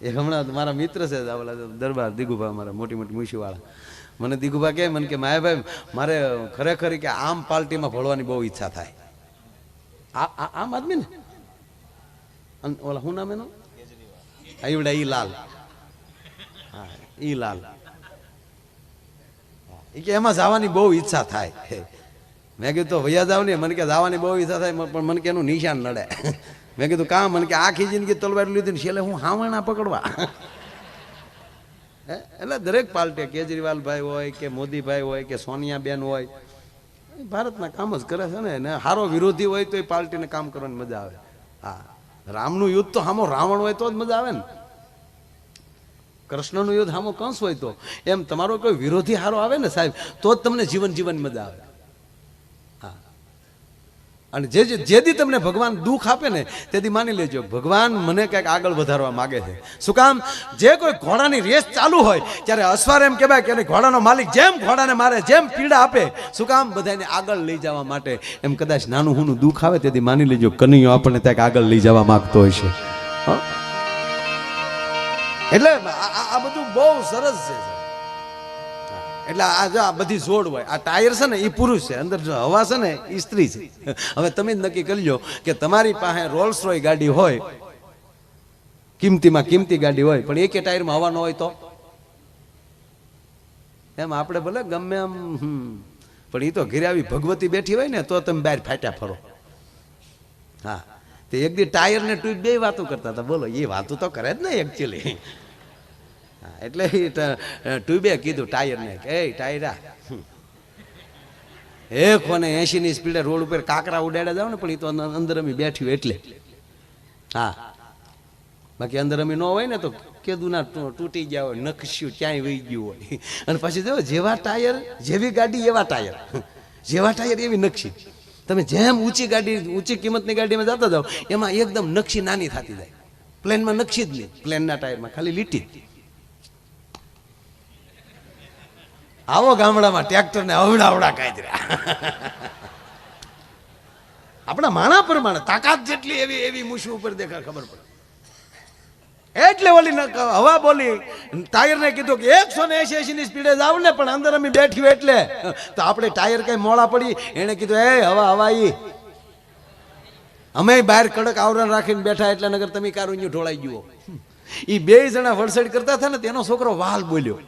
એક હમણાં મારા મિત્ર છે ઓલા દરબાર દિગુભા, મારા મોટી મોટી મુશીવાળા મને દિગુભા કહે, મને કે માયાભાઈ, મારે ખરેખર કે આમ પાર્ટીમાં ભળવાની બહુ ઈચ્છા થાય. આમ આદમી ને? અને ઓલા શું નામ એનું? આવડા ઈ લાલ. હા, ઈ લાલ. એ કે એમાં જવાની બહુ ઈચ્છા થાય. મેં કીધું તો ભૈયા જાવ ને. મને કે જવાની બહુ ઈચ્છા થાય, પણ મને કે એનું નિશાન નડે. મેં કીધું કામ મને કે આખી જિંદગી તલવાર લીધી ને છેલ્લે હું હાવણા પકડવા? એટલે દરેક પાર્ટી કેજરીવાલભાઈ હોય કે મોદીભાઈ હોય કે સોનિયાબેન હોય ભારતના કામ જ કરે છે ને. એને સારો વિરોધી હોય તો એ પાર્ટીને કામ કરવાની મજા આવે. હા. રામનું યુદ્ધ તો હામો રાવણ હોય તો જ મજા આવે ને. કૃષ્ણનું યુદ્ધ હામો કંસ હોય તો. એમ તમારો કોઈ વિરોધી હારો આવે ને સાહેબ, તો જ તમને જીવન જીવન મજા આવે. અને જે જે જે તમને ભગવાન દુઃખ આપે ને તેથી માની લેજો, ભગવાન મને કંઈક આગળ વધારવા માગે છે. શું કામ? જે કોઈ ઘોડાની રેસ ચાલુ હોય, ત્યારે અસવાર એમ કહેવાય કે ઘોડાનો માલિક જેમ ઘોડાને મારે, જેમ પીડા આપે, શું કામ? બધાને આગળ લઈ જવા માટે એમ કદાચ નાનું હુનું દુઃખ આવે તેથી માની લેજો, કનૈયો આપણને ત્યાં આગળ લઈ જવા માગતો હોય છે? એટલે આ બધું બહુ સરસ છે. એટલે આ જો આ બધી જોડ હોય, આ ટાયર છે ને એ પુરુષ છે. અંદર જો હવા છે ને એ સ્ત્રી છે. હવે તમે જ નક્કી કરી લો કે તમારી પાસે રોલ્સ રોય ગાડી હોય, કિંમતીમાં કિંમતી ગાડી હોય, પણ એકે ટાયરમાં હવા ન હોય તો? એમ આપણે ભલે ગમે એમ પણ એ તો ઘરે આવી ભગવતી બેઠી હોય ને, તો તમે બહાર ફાટ્યા ફરો. હા, તે એક દી ટાયર ને ટ્યુબ બે વાતો કરતા હતા. બોલો એ વાતો તો કરે જ ને એકચ્યુઅલી એટલે ટ્યુબે કીધું ટાયરને કે એ ટાયરા. એક કોને એસી ની સ્પીડે રોડ ઉપર કાકરા ઉડાડ્યા જાવ ને, પણ એ તો અંદર અમે બેઠ્યું એટલે. હા. બાકી અંદર અમે ન હોય ને, તો કેદું ના તૂટી ગયા હોય નખશ્યું ક્યાંય વહી ગયું હોય. અને પછી જો, જેવા ટાયર, જેવી ગાડી, એવા ટાયર. જેવા ટાયર, એવી નકશી. તમે જેમ ઊંચી ગાડી, ઊંચી કિંમતની ગાડીમાં જતા જાઓ એમાં એકદમ નકશી નાની થતી જાય. પ્લેનમાં નકશી જ નહીં. પ્લેનના ટાયરમાં ખાલી લીટી જ. આવો ગામડામાં ટ્રેક્ટર ને અવડા કાઈ કાંઈ આપણા માણા પ્રમાણે તાકાત જેટલી એવી એવી મૂછું ઉપર દેખા ખબર પડે. એટલે ઓલી હવા બોલી, ટાયરને કીધું કે એકસો ને એસી એસી ની સ્પીડે જાવ ને, પણ અંદર અમે બેઠ્યું એટલે. તો આપણે ટાયર કઈ મોડા પડી એને કીધું, એ, હવા હવા ઈ. અમે બહાર કડક આવરણ રાખીને બેઠા એટલે નગર તમે કારું ઢોળાઈ ગયો એ બે જણા વડસડ કરતા હતા ને તેનો છોકરો વાલ બોલ્યો.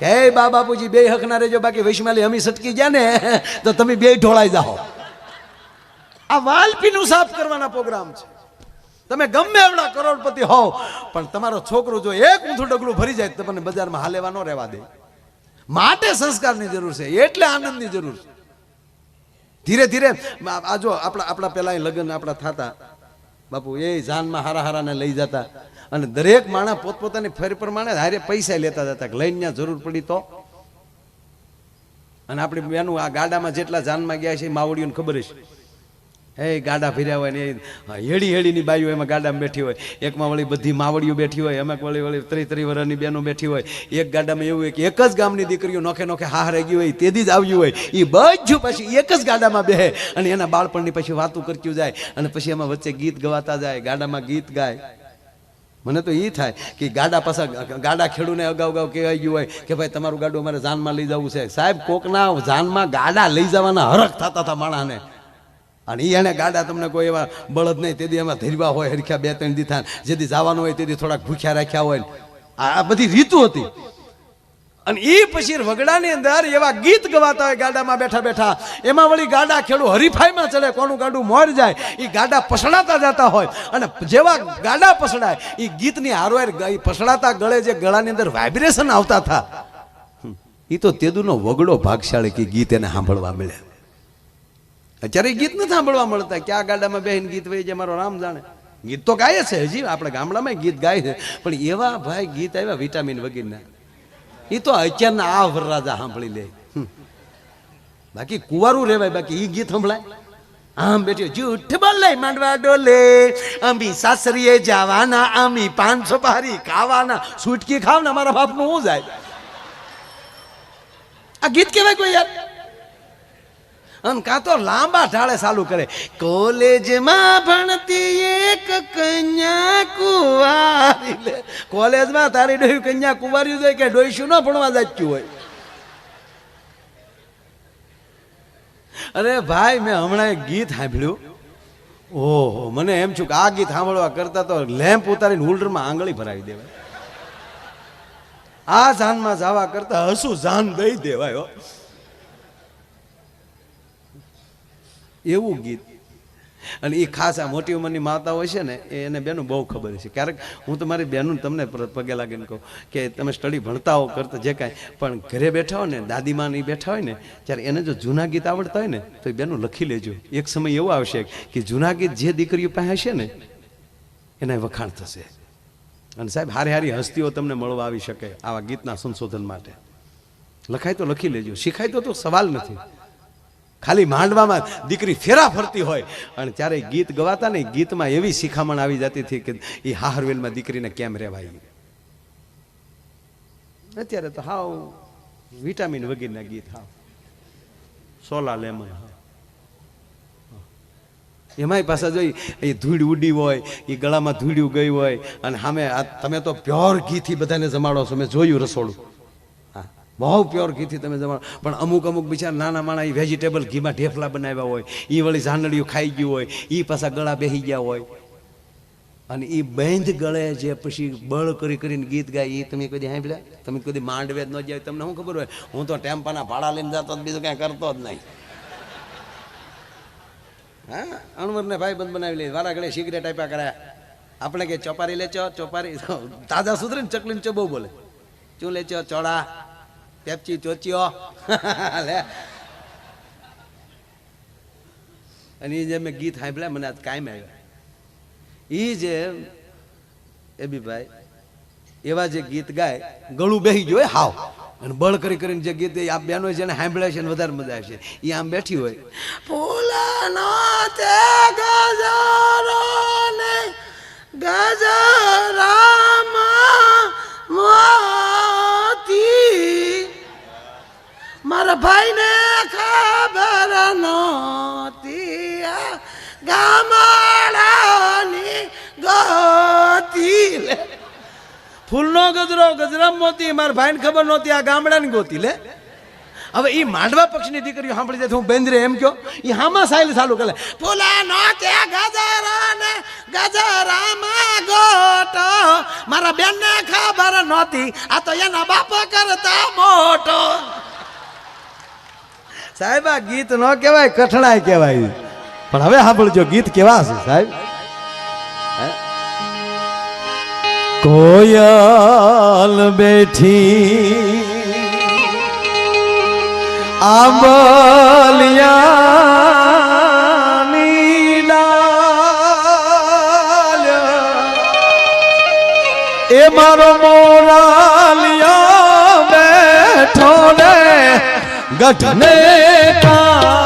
હે બા બાપુજી, બે હક ના રહેજો, બાકી વૈશ્માલી અમી સટકી ગયા ને, તો તમે બે ઢોળાઈ જાઓ. આ વાલપીનું સાફ કરવાના પ્રોગ્રામ છે. તમે ગમે એવડા કરોડપતિ હોવ, પણ તમારો છોકરો જો એક ઊંધું ડગલું ભરી જાય તમને બજારમાં હાલેવા ન રહેવા દે. માટે સંસ્કારની જરૂર છે, એટલે આનંદની જરૂર છે. ધીરે ધીરે, આ જો આપણા આપણા પેલા લગ્ન આપણા થતા. બાપુ, એ જાનમાં હારા હારાને લઈ જતા. અને દરેક માણસ પોતપોતાની ફેર પ્રમાણે હારે પૈસા લેતા કે લઈને જરૂર પડી તો. અને આપણે બેનું આ ગાડામાં જેટલા જાનમાં ગયા છે માવડીઓને ખબર છે એ ગાડા ફેર્યા હોય ને એ હેડી હેડીની બાઈઓ એમાં ગાડામાં બેઠી હોય. એકમાં વળી બધી માવડીઓ બેઠી હોય, એમાં વળી વળી ત્રી ત્રી વર્ષની બહેનો બેઠી હોય. એક ગાડામાં એવું હોય કે એક જ ગામની દીકરીઓ નોખે નોખે હા રહી હોય, તેથી જ આવ્યું હોય. એ બધું પછી એક જ ગાડામાં બેહે અને એના બાળપણની પછી વાતું કરતું જાય અને પછી એમાં વચ્ચે ગીત ગવાતા જાય, ગાડામાં ગીત ગાય. મને તો એ થાય કે ગાડા પાછા ગાડા ખેડૂને અગાઉ અગાઉ કહેવાય ગયું હોય કે ભાઈ તમારું ગાડું અમારે જાનમાં લઈ જવું છે. સાહેબ, કોકના જાનમાં ગાડા લઈ જવાના હરખ થતા હતા માણસને અને એને ગાડા તમને કોઈ એવા બળદ નહીં, તેથી એમાં ધીરવા હોય, હરખ્યા બે ત્રણ દીથા જેથી જવાનું હોય, તેથી થોડાક ભૂખ્યા રાખ્યા હોય. આ બધી રીતુ હતી. અને એ પછી વગડાની અંદર એવા ગીત ગવાતા હોય ગાડામાં બેઠા બેઠા. એમાં વળી ગાડા ખેડૂ હરીફાઈમાં ચડે, કોનું ગાડું મોર જાય એ ગાડા પસડાતા જતા હોય. અને જેવા ગાડા પસડાય એ ગીતની ઈ પસડાતા ગળે જે ગળાની અંદર વાઇબ્રેશન આવતા હતા. એ તો તેદુનો વગડો ભાગશાળી કે ગીત એને સાંભળવા મળે. અત્યારે ગીત નથી સાંભળવા મળતા. ક્યાં ગાડામાં બેહીને ગીત વહી જે મારો રામ જાણે. ગીત તો ગાય છે હજી, આપણે ગામડામાં ગીત ગાય છે. પણ એવા ભાઈ ગીત આવ્યા, વિટામિન વગેરેના. એ તો અત્યારના આ વરરાજા સાંભળી લે. બાકી કુવારું રેવાય બાકી એ ગીત સંભળાય. આમ બેઠી જૂઠ બોલે, માંડવા ડોલે. અમી સાસરીએ જવાના અમી પાંચસો પારી ખાવાના. સુટકી ખાવ ને મારા બાપનું હું જાય? આ ગીત કહેવાય કોઈ યાર? અને કાં તો લાંબા ઢાળે ચાલુ કરે. કોલેજમાં ભણતી એક કન્યા કુવારી કોલેજમાં તારી ડોયું કન્યા કુવારી જાય કે ડોઈશું ન ભણવા જાચ્યું હોય? અરે ભાઈ, મેં હમણાં એક ગીત સાંભળ્યું. ઓહો, મને એમ છું કે આ ગીત સાંભળવા કરતા તો લેમ્પ ઉતારીને હોલ્ડરમાં આંગળી ભરાવી દેવાય. આ જાનમાં જવા કરતા હસું જાન દઈ દેવાય હો. એવું ગીત. અને એ ખાસ આ મોટી ઉંમરની માતાઓ છે ને, એ એને બેનું બહુ ખબર છે. ક્યારેક હું તમારી બેનું તમને પગે લાગીને કહું કે તમે સ્ટડી ભણતા હો કરતા જે કાંઈ, પણ ઘરે બેઠા હોય ને દાદીમાં ને બેઠા હોય ને, ત્યારે એને જો જૂના ગીત આવડતા હોય ને, તો એ બેનું લખી લેજો. એક સમય એવો આવશે કે જૂના ગીત જે દીકરીઓ પાસે હશે ને, એને વખાણ થશે. અને સાહેબ, હારી હારી હસ્તીઓ તમને મળવા આવી શકે આવા ગીતના સંશોધન માટે. લખાય તો લખી લેજો. શીખાય તો તો સવાલ નથી. ખાલી માંડવામાં દીકરી ફેરા ફરતી હોય. અને ત્યારે ગીત ગવાતા ને ગીતમાં એવી શિખામણ આવી જતી હતી કે એ હાહરવેલમાં દીકરીને કેમ રહેવાય અત્યારે તો હાવ વિટામિન વગેરેના ગીત હાવ. સોલા લેમન એમાંય પાછા જોઈ, એ ધૂળ ઉડી હોય, એ ગળામાં ધૂળ્યું ગઈ હોય, અને સામે તમે તો પ્યોર ઘીથી બધાને જમાડો છો, મેં જોયું રસોડું. બહુ પ્યોર ઘીથી તમે જમાડો પણ અમુક અમુક બિચારા નાના માણા એ વેજીટેબલ ઘીમાં ઢેફલા બનાવ્યા હોય એ વળી ઝાંડળીઓ ખાઈ ગયું હોય એ પાછા ગળા બેસી ગયા હોય. અને એ બેંધ ગળે જે પછી બળ કરી કરીને ગીત ગાય એ તમે કદી સાંભળ્યા? તમે કદી માંડવે ન જાય તમને શું ખબર હોય? હું તો ટેમ્પાના ભાડા લઈને જતો બીજું કાંઈ કરતો જ નહીં. હા? અણવરને ભાઈ બંધ બનાવી લે વારા ઘડે સિગરેટ આપ્યા કર્યા. આપણે કે ચોપારી લેચો, ચોપારી તાજા સુધરે ને ચકલી ને બહુ બોલે. ચું લેચો, ચોળા પેપચી ચોચ્યો લે અને એ જે મેં ગીત સાંભળ્યા મને આજ કાયમ આવ્યા એ જે એ બી ભાઈ એવા જે ગીત ગાય ગળું બેહી ગયું હાવ અને બળ કરી કરીને જે ગીત આ બેનો જેને સાંભળ્યા છે ને વધારે મજા આવશે. એ આમ બેઠી હોય ફૂલાનો તે ગજારો ને ગજરામાં ગોતી લે. ફૂલનો ગજરો, ગજરામ મોતી, મારા ભાઈને ખબર નહોતી, આ ગામડાની ગોતી લે. હવે એ માંડવા પક્ષની દીકરીઓ સાંભળી જાય હું બેન્દ્રે એમ કયો એ હામાં સાયલ ચાલુ કરે. ફૂલા નો કે ગજરાને, ગજરામાં ગોટો, મારા બેનને ખબર નહોતી, આ તો એના બાપ કરતા મોટો. સાહેબ, આ ગીત ન કહેવાય કઠણાય કહેવાય. પણ હવે સાંભળજો, ગીત કેવા છે સાહેબ? કોયલ બેઠી આંબલિયાની ડાલ. એ મારો મોરાલિયા બેઠો ને ગઢને કાંગ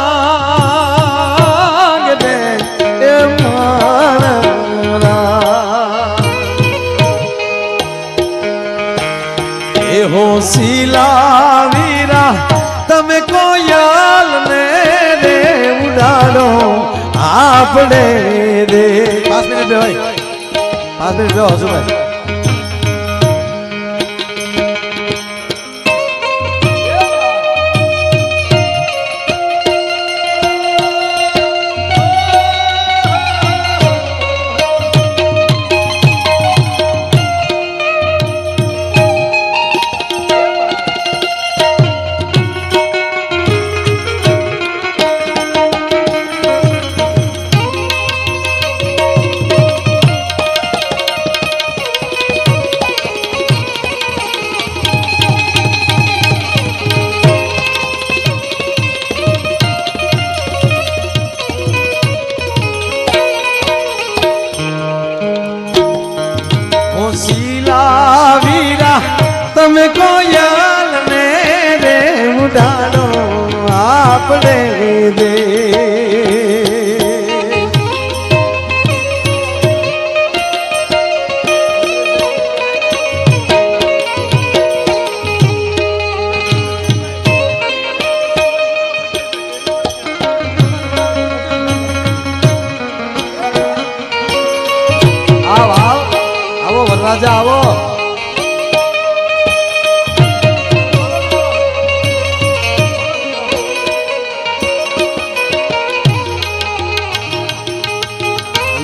શીલા વીરા તમે કોયાલ ને રે ઉડાડો, આપણે રે પાંચ મિનિટ બે ભાઈ પાંચ મિનિટ બે હજુ ભાઈ તમે કોયલ ને રે ઉડાડો આપણે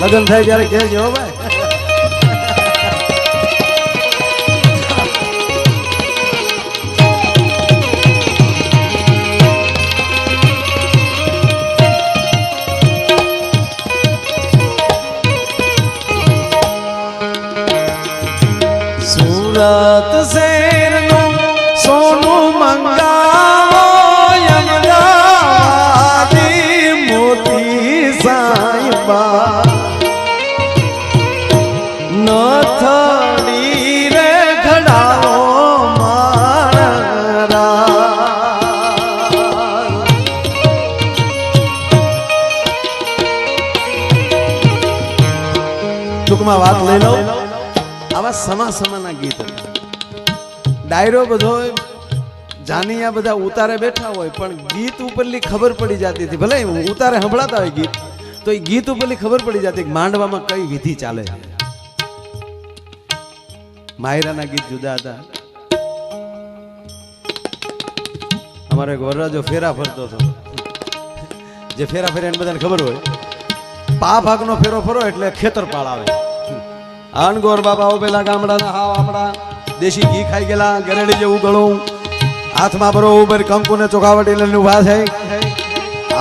લગ્ન થાય ત્યારે કહેજો ભાઈ. ટૂંકમાં વાત લઈ લઉં. આવા સમા સમાના ગીત. ડાયરો બધો જાનિયા બધા ઉતારે બેઠા હોય, પણ ગીત ઉપરલી ખબર પડી જતી હતી. ભલે ઉતારે સંભળાતા હોય ગીત, તો એ ગીત ઉપરલી ખબર પડી જતી માંડવામાં કઈ વિધિ ચાલે. માયરાના ગીત જુદા હતા. અમારો એક વરરાજો ફેરા ફરતો હતો. જે ફેરા ફેરા એને બધાને ખબર હોય પા ભાગનો ફેરો ફરો એટલે ખેતરપાળ આવે. અણગોર બાબાઓ પેલા ગામડાના હાવ આમડા દેશી ઘી ખાઈ ગયેલા, ગરેડી જેવું ગળું. હાથમાં બરોબર કંકુને ચોખાવટી લઈને ઊભા છે.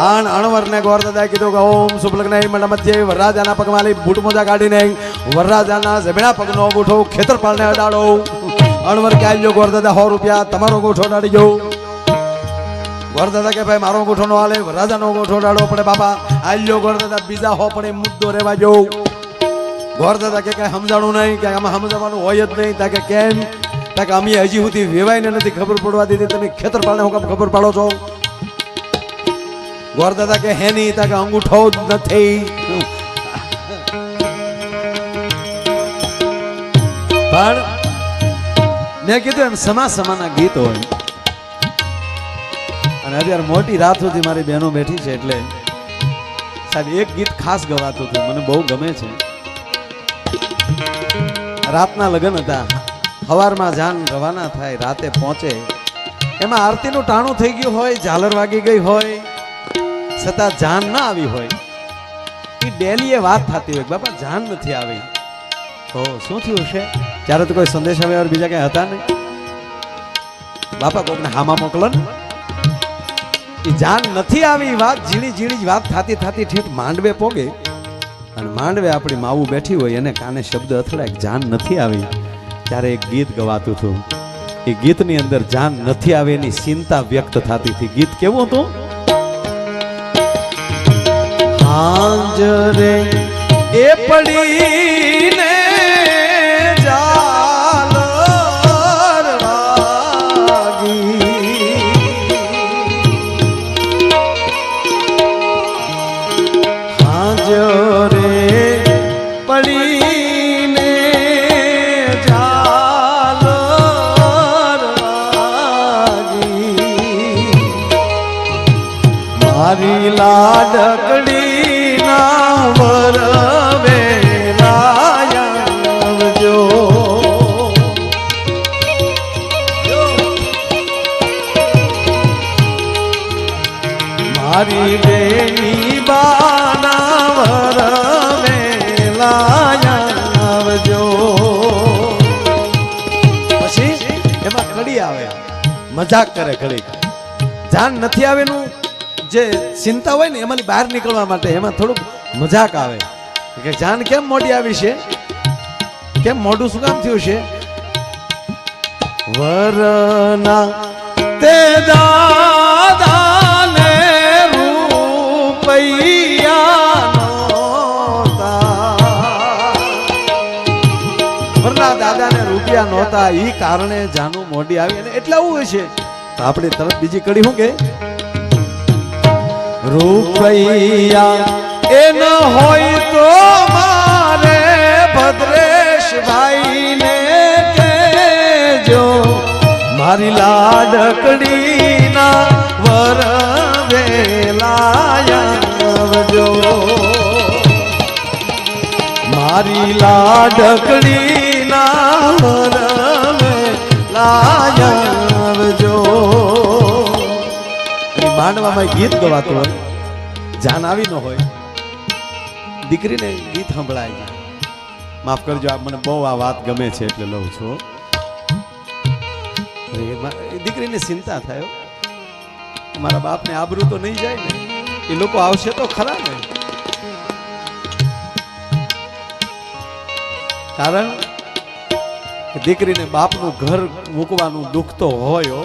આણ અણવરને ગોર દાદા કીધું કે ઓમ સુપલગ્ન મંડ મધ્ય, વરરાજાના પગમાં લઈ બૂટ મોજા કાઢીને વરરાજાના જમીણા પગનો ગોઠો ખેતરપાળને અડાડો. અણવર કે આલ્યો ગોર દાદા, સો રૂપિયા તમારો ગોઠો અડાડી જવું ગોર દાદા કે ભાઈ, મારો ગોઠો નો હાલે, વરરાજાનો ગોઠો અડાડો પડે બાપા. આલ્યો ગોર દાદા, બીજા હો પડે મુદ્દો રહેવા જો ગોર દાદા કે કઈ સમજાણું નહીં, કે આમાં સમજાવવાનું હોય જ નહીં. તાકે કેમ? તાકે અમે હજી સુધી વેવાઈને નથી ખબર પડવા દીધી. તમે ખેતર પાડે હું કામ ખબર પાડો છો? ગોર દાદા કે હે નહીં, તાકે અંગૂઠો જ નથી. પણ મેં કીધું એમ સમા સમાના ગીત હોય. અને અત્યારે મોટી રાત સુધી મારી બહેનો બેઠી છે એટલે સાહેબ, એક ગીત ખાસ ગવાતું હતું. મને બહુ ગમે છે. રાતના લગ્ન હતા. સવારમાં જાન રવાના થાય, રાતે પહોંચે. એમાં આરતીનું ટાણું થઈ ગયું હોય, ઝાલર વાગી ગઈ હોય, છતાં જાન ના આવી હોય. એ ડેલી વાત થતી હોય બાપા, જાન નથી આવી. તો શું થયું છે? ત્યારે તો કોઈ સંદેશ વ્યવહાર બીજા કઈ હતા નહીં. બાપા, કોકને હામા મોકલો ને. એ જાન નથી આવી વાત ઝીણી ઝીણી વાત થતી થતી ઠીક માંડવે પોગે. અને માંડવે આપણી માવું બેઠી હોય એને કાને શબ્દ અથડાય જાન નથી આવી. ત્યારે એક ગીત ગવાતું હતું. એ ગીતની અંદર જાન નથી આવે એની ચિંતા વ્યક્ત થતી હતી. ગીત કેવું હતું? હાજરે એ પડીને મારી દેવી બાના વરવે પછી એમાં કડી આવે. મજાક કરે ઘડી જાન નથી આવેનું. જે ચિંતા હોય ને એમાંથી બહાર નીકળવા માટે એમાં થોડુંક મજાક આવે. કે જાન કેમ મોડી આવી છે? કેમ મોઢું શું કામ થયું છે? વરના તે દાદાને રૂપિયા નહોતા. એ કારણે જાનું મોડી આવી અને એટલા હોય છે. તો આપણે તરત બીજી કડી શું કે? રૂપૈયા, એ ન હોય તો મારે ભદ્રેશભાઈ ને કેજો મારી લાડકડીના વર વેલાયા મારી માંડવામાં ગીત ગવાતું હોય જાન આવી ન હોય દીકરીને ગીત સંભળાય માફ કરજો આપ મને બહુ આ વાત ગમે છે એટલે લઉં છું. દીકરીને ચિંતા થાય મારા બાપને આબરૂ તો નહીં જાય ને. એ લોકો આવશે તો ખરા ને. કારણ કે દીકરીને બાપનું ઘર મૂકવાનું દુઃખ તો હોય.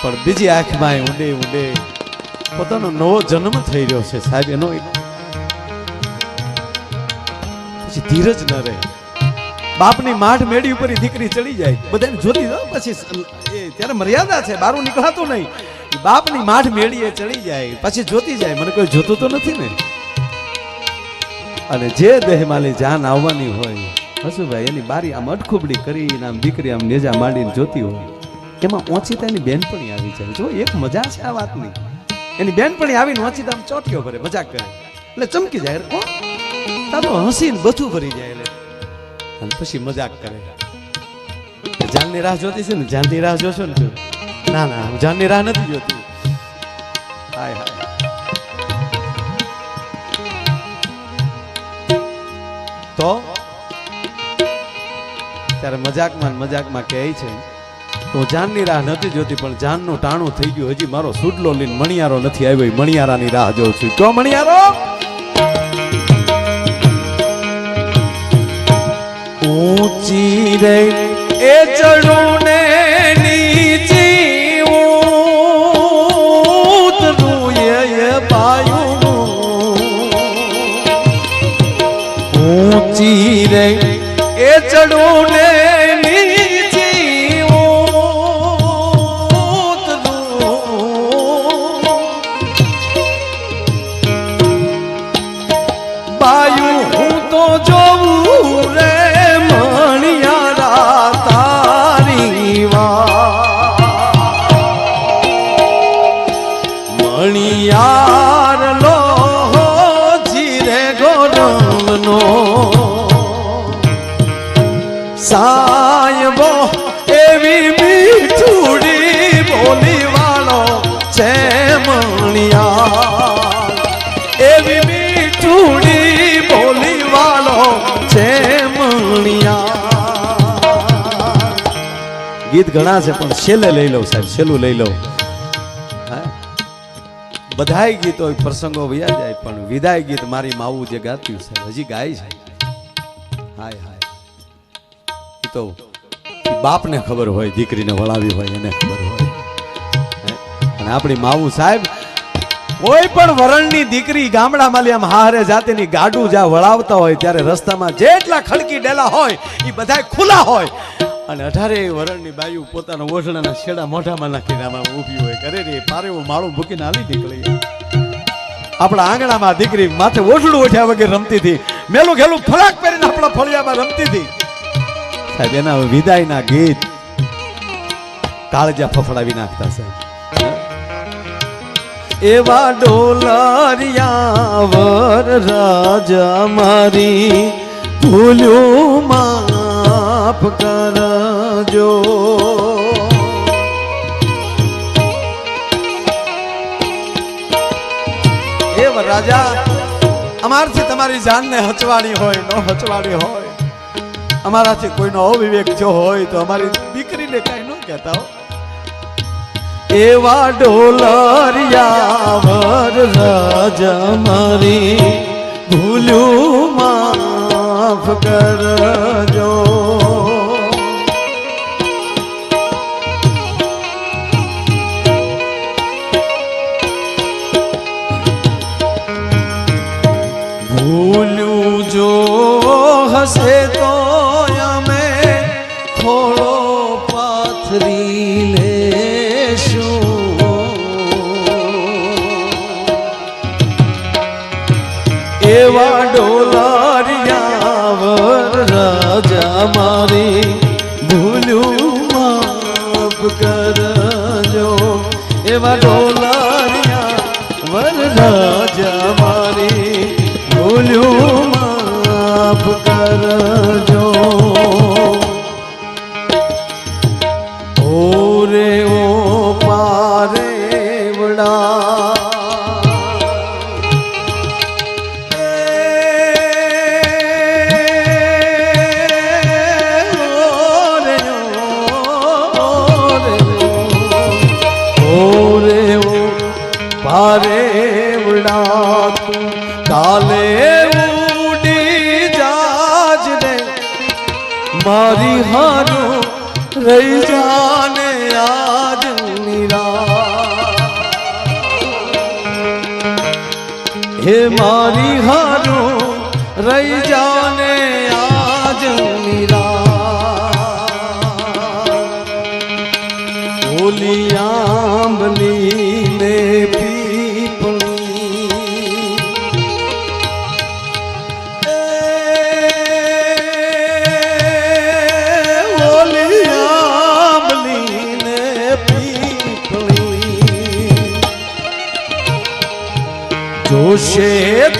પણ બીજી આંખમાં ઊંડે ઊંડે પોતાનો નવો જન્મ થઈ રહ્યો છે સાહેબ, એનો ધીરજ ન રહે. બાપની માઠ મેળી ઉપર દીકરી ચડી જાય. બધાને જોતી પછી ત્યારે મર્યાદા છે બારું નીકળાતું નહીં. બાપની માઠ મેળીએ ચડી જાય, પછી જોતી જાય, મને કોઈ જોતું તો નથી ને? અને જે દેહમાલી જાન આવવાની હોય હસુભાઈ, એની બારી આમ અટખુબડી કરીને આમ દીકરી આમ નેજા માંડીને જોતી હોય. એમાં એની બેનપણી આવી જાય. જો, એક મજા છે આ વાતની. એની બેનપણી આવીને ઓછીતા આમ ચોટીઓ ભરે, મજાક કરે. એટલે ચમકી જાય કોણ તારો હસીને બધું ભરી જાય એટલે. અને પછી મજાક કરે. જાનની રાહ જોતી છે ને? જાનની રાહ જોશો ને તું? ના ના, હું જાનની રાહ નથી જોતી. હાય હાય. તો? ત્યારે મજાકમાં મજાકમાં કહે છે, તો જાનની રાહ નથી જોતી, પણ જાનનું ટાણું થઈ ગયું. હજી મારો સુડલો લઈને મણિયારો નથી આવ્યો મણિયારાની રાહ જોઉં છું. કયો મણિયારો? ઊંચી રે, એ ચડું મણિયાર લો જીરે ગોરમનો સાયબો એવી મીઠુડી બોલી વાળો છે મણિયાર. એવી મીઠુડી બોલી વાળો છે મણિયાર. ગીત ઘણા છે પણ છેલ્લે લઈ લઉં સાહેબ, છેલ્લું લઈ લઉં? બધાય ગીતો પ્રસંગો વયા જાય, પણ વિદાય ગીત મારી માવું જે ગાતું છે, હજી ગાય છે. હાય હાય. તો બાપને ખબર હોય, દીકરીને વળાવી હોય, એને ખબર હોય. અને આપણી માવું સાહેબ, કોઈ પણ વરણની દીકરી ગામડામાં લે આમ હારે જાતેની ગાડું જ્યાં વળાવતા હોય, ત્યારે રસ્તામાં જેટલા ખડકી ડેલા હોય એ બધા ખુલ્લા હોય. અને અઢારે વરણની બાયુ પોતાના ઓઢણાના છેડા મોઢામાં નાખીને આમાં ઊભી હોય. કરે રે પારેવું માળું મૂકીને હાલી નીકળી. આપણા આંગણામાં દીકરી માથે ઓઢડું ઓઢ્યા વગર રમતી હતી. મેલું ઘેલું ફરાક પહેરીને આપણા ફળિયામાં રમતી હતી. સાહેબ, એના વિદાયના ગીત કાળજા ફફડાવી નાખતા સાહેબ. એવા ડોલરિયા વર રાજા મારી ભૂલ્યું માફ કરજો એ રાજા અમારથી તમારી જાનને હચવાડી હોય ન હચવાડી હોય અમારાથી કોઈનો અવિવેક થયો હોય તો અમારી દીકરીને કઈ ન કહેતા હો એવા ડોલરિયાવર રાજ મારી ભૂલ્યું માફ કરજો થોડો પાથરી લેશું. એવા ડોલારિયા વર રાજા મારી ભૂલ્યું માફ કરજો. એવા ડોલારિયા મારી હારું જોશે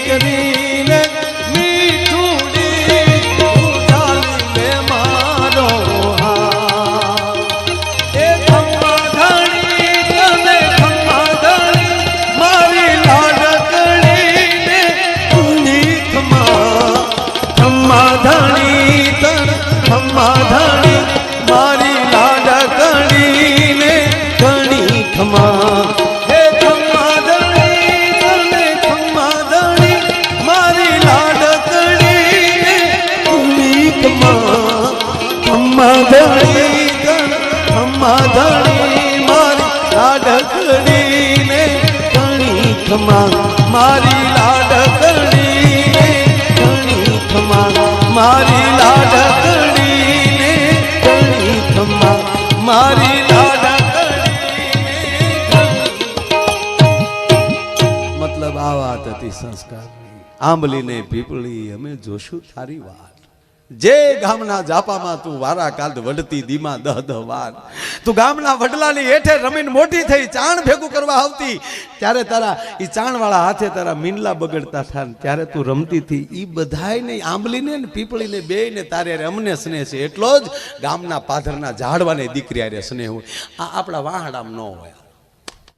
દીકરી ખમા, મારી લાડકડી ને ઘણી ખમા, મારી લાડકડી ને ઘણી ખમા, મારી મતલબ આ વાત હતી સંસ્કાર આંબલી ને પીપળી, અમે જોશું તારી વાત. જે ગામના જાપામાં તું વારા કાંદ વડતી દીમા દહ દહ વાર તું ગામના વડલાની હેઠે રમીને મોટી થઈ, ચાણ ભેગું કરવા આવતી. ત્યારે તારા એ ચાણવાળા હાથે તારા મીંડલા બગડતા થાય ને ત્યારે તું રમતી હતી. એ બધાયને આંબલીને ને પીપળીને બેયને તારે અમને સ્નેહ છે. એટલો જ ગામના પાથરના ઝાડવાને દીકરી આરે સ્નેહ હોય. આ આપણા વાહડામાં ન હોય.